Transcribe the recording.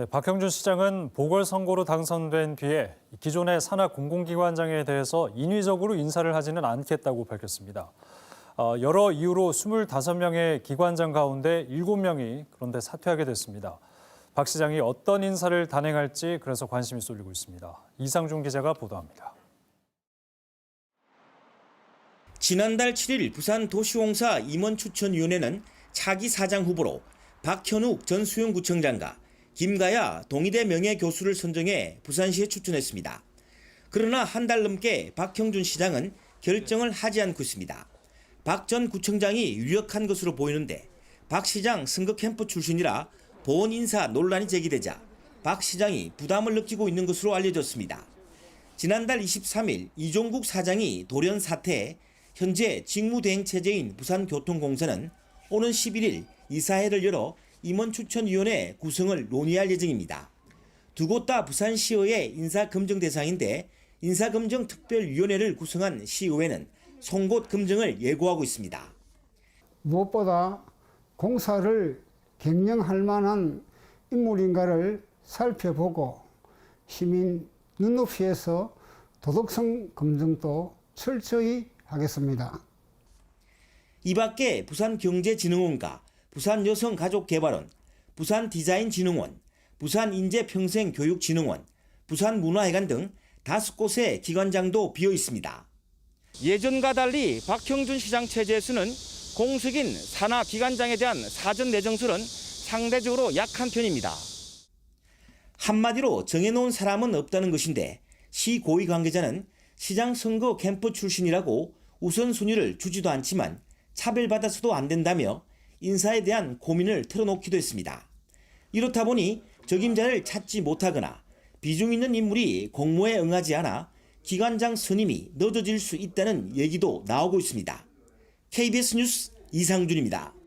네, 박형준 시장은 보궐선거로 당선된 뒤에 기존의 산하 공공기관장에 대해서 인위적으로 인사를 하지는 않겠다고 밝혔습니다. 어, 여러 이유로 25명의 기관장 가운데 7명이 그런데 사퇴하게 됐습니다. 박 시장이 어떤 인사를 단행할지 그래서 관심이 쏠리고 있습니다. 이상준 기자가 보도합니다. 지난달 7일 부산 도시공사 임원 추천위원회는 차기 사장 후보로 박현욱 전 수영구청장과 김가야 동의대 명예교수를 선정해 부산시에 추천했습니다. 그러나 한 달 넘게 박형준 시장은 결정을 하지 않고 있습니다. 박 전 구청장이 유력한 것으로 보이는데 박 시장 선거 캠프 출신이라 보원 인사 논란이 제기되자 박 시장이 부담을 느끼고 있는 것으로 알려졌습니다. 지난달 23일 이종국 사장이 돌연 사퇴해 현재 직무대행 체제인 부산교통공사는 오는 11일 이사회를 열어 임원 추천위원회 구성을 논의할 예정입니다. 두 곳 다 부산시의회 인사검증 대상인데 인사검증 특별위원회를 구성한 시의회는 송곳 검증을 예고하고 있습니다. 무엇보다 공사를 경영할 만한 인물인가를 살펴보고 시민 눈높이에서 도덕성 검증도 철저히 하겠습니다. 이 밖에 부산경제진흥원과 부산여성가족개발원, 부산디자인진흥원, 부산인재평생교육진흥원, 부산문화회관 등 다섯 곳의 기관장도 비어 있습니다. 예전과 달리 박형준 시장 체제에서는 공석인 산하 기관장에 대한 사전 내정설은 상대적으로 약한 편입니다. 한마디로 정해놓은 사람은 없다는 것인데 시 고위 관계자는 시장 선거 캠프 출신이라고 우선순위를 주지도 않지만 차별받아서도 안 된다며 인사에 대한 고민을 털어놓기도 했습니다. 이렇다 보니 적임자를 찾지 못하거나 비중 있는 인물이 공모에 응하지 않아 기관장 선임이 늦어질 수 있다는 얘기도 나오고 있습니다. KBS 뉴스 이상준입니다.